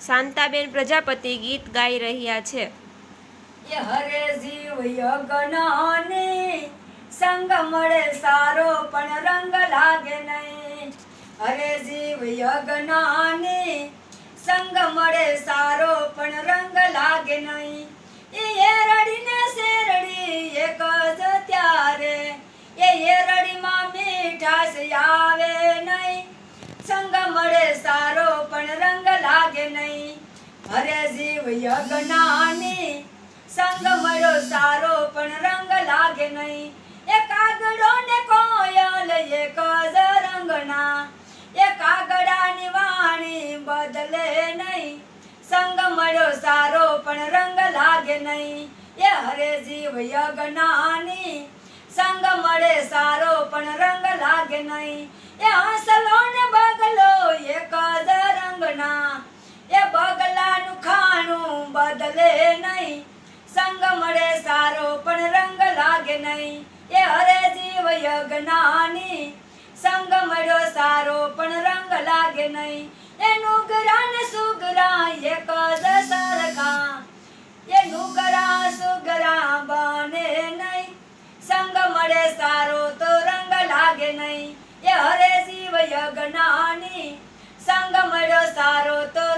શાંતાબેન પ્રજાપતિ ગીત ગાઈ રહ્યા છે. હરે જીવ યજ્ઞાને સંગ મળે સારો પણ રંગ લાગે નહીં. હરે જીવ યજ્ઞાને સંગ મળે સારો પણ રંગ લાગે નહીં. એ એરડીને શેરડી એક જ ત્યારે. એ એરડીમાં મીઠાશ આવે નહીં સંગ મળે સારો પણ રંગ લાગે નહીં હરે જીવ યજ્ઞાની, સંગ મળ્યો સારો પણ રંગ લાગે નહીં. એ કાગડો ને કોયલ, એક જ રંગના. એ કાગડાની વાણી બદલે નહીં. સંગ મળ્યો સારો પણ રંગ લાગે નહીં. એ હરે જીવ યજ્ઞાની, સંગ મળે સારો પણ રંગ લાગે નહીં. એ હસલો ને બગલો, એક નહીં. એ હરે જીવ યજ્ઞાની. સંગ મળ્યો સારો પણ રંગ લાગે નહીં. એ નુગરા ને સુગરા એક જ સરખા. એ નુગરા સુગરા બને નહીં. સંગ મળે સારો તો રંગ લાગે નહીં. એ હરે જીવ યજ્ઞાની. સંગ મળ્યો સારો તો